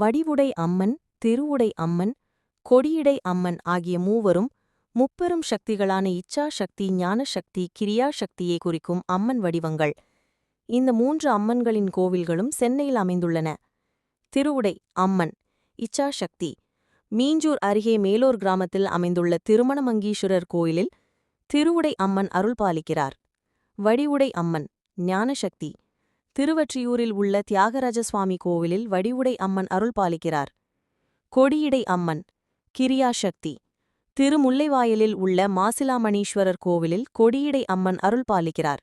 வடிவுடை அம்மன் திருவுடை அம்மன் கொடியிடை அம்மன் ஆகிய மூவரும் முப்பெரும் சக்திகளான இச்சா சக்தி ஞானசக்தி கிரியா சக்தியை குறிக்கும் அம்மன் வடிவங்கள். இந்த மூன்று அம்மன்களின் கோவில்களும் சென்னையில் அமைந்துள்ளன. திருவுடை அம்மன் இச்சா சக்தி மீஞ்சூர் அருகே மேலூர் கிராமத்தில் அமைந்துள்ள திருமணமங்கீஸ்வரர் கோயிலில் திருவுடை அம்மன் அருள் பாலிக்கிறார் வடிவுடை அம்மன் ஞானசக்தி. திருவற்றியூரில் உள்ள தியாகராஜ சுவாமி கோவிலில் வடிவுடை அம்மன் அருள் பாலிக்கிறார். கொடியிடை அம்மன் கிரியாசக்தி திருமுல்லைவாயலில் உள்ள மாசிலாமணீஸ்வரர் கோவிலில் கொடியிடை அம்மன் அருள் பாலிக்கிறார்.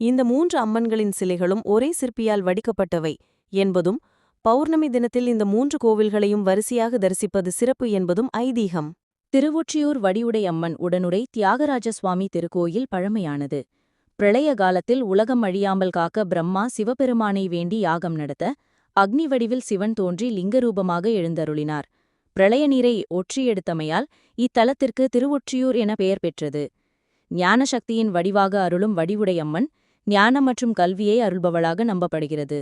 இந்த மூன்று அம்மன்களின் சிலைகளும் ஒரே சிற்பியால் வடிக்கப்பட்டவை என்பதும் பௌர்ணமி தினத்தில் இந்த மூன்று கோவில்களையும் வரிசையாக தரிசிப்பது சிறப்பு என்பதும் ஐதீகம். திருவொற்றியூர் வடிவுடை அம்மன் உடனுரை தியாகராஜ சுவாமி திருக்கோயில் பழமையானது. பிரளய காலத்தில் உலகம் அழியாமல் காக்க பிரம்மா சிவபெருமானை வேண்டி யாகம் நடத்த அக்னி வடிவில் சிவன் தோன்றி லிங்கரூபமாக எழுந்தருளினார். பிரளய நீரை ஒற்றியெடுத்தமையால் இத்தலத்திற்கு திருவொற்றியூர் என பெயர் பெற்றது. ஞானசக்தியின் வடிவாக அருளும் வடிவுடையம்மன் ஞானம் மற்றும் கல்வியை அருள்பவளாக நம்பப்படுகிறது.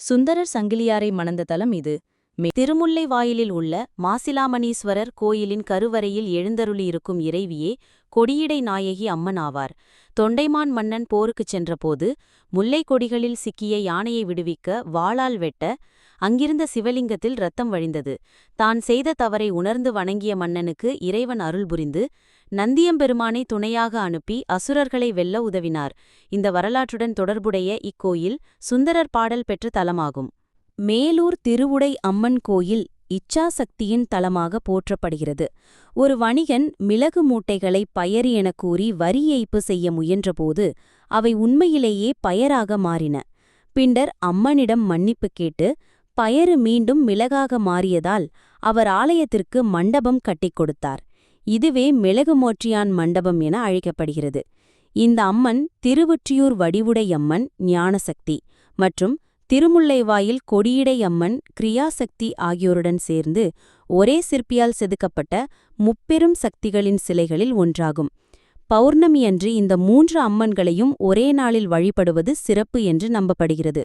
சுந்தரர் சங்கிலியாரை மணந்த தலம் இது. திருமுல்லை வாயிலில் உள்ள மாசிலாமணீஸ்வரர் கோயிலின் கருவறையில் எழுந்தருளியிருக்கும் இறைவியே கொடியிடை நாயகி அம்மன் ஆவார். தொண்டைமான் மன்னன் போருக்குச் சென்றபோது முல்லைக் கொடிகளில் சிக்கிய யானையை விடுவிக்க வாளால் வெட்ட அங்கிருந்த சிவலிங்கத்தில் ரத்தம் வழிந்தது. தான் செய்த தவறை உணர்ந்து வணங்கிய மன்னனுக்கு இறைவன் அருள் புரிந்து நந்தியம்பெருமானை துணையாக அனுப்பி அசுரர்களை வெல்ல உதவினார். இந்த வரலாற்றுடன் தொடர்புடைய இக்கோயில் சுந்தரர் பாடல் பெற்ற தலமாகும். மேலூர் திருவுடை அம்மன் கோயில் இச்சாசக்தியின் தலமாக போற்றப்படுகிறது. ஒரு வணிகன் மிளகு மூட்டைகளை பயறு எனக் கூறி வரி ஏய்ப்பு செய்ய முயன்றபோது அவை உண்மையிலேயே பயராக மாறின. பின்னர் அம்மனிடம் மன்னிப்பு கேட்டு பயறு மீண்டும் மிளகாக மாறியதால் அவர் ஆலயத்திற்கு மண்டபம் கட்டிக் கொடுத்தார். இதுவே மிளகு மோற்றியான் மண்டபம் என அழைக்கப்படுகிறது. இந்த அம்மன் திருவொற்றியூர் வடிவுடையம்மன் ஞானசக்தி மற்றும் திருமுல்லைவாயில் கொடியிடை அம்மன் கிரியாசக்தி ஆகியோருடன் சேர்ந்து ஒரே சிற்பியால் செதுக்கப்பட்ட முப்பெரும் சக்திகளின் சிலைகளில் ஒன்றாகும். பௌர்ணமியன்று இந்த மூன்று அம்மன்களையும் ஒரே நாளில் வழிபடுவது சிறப்பு என்று நம்பப்படுகிறது.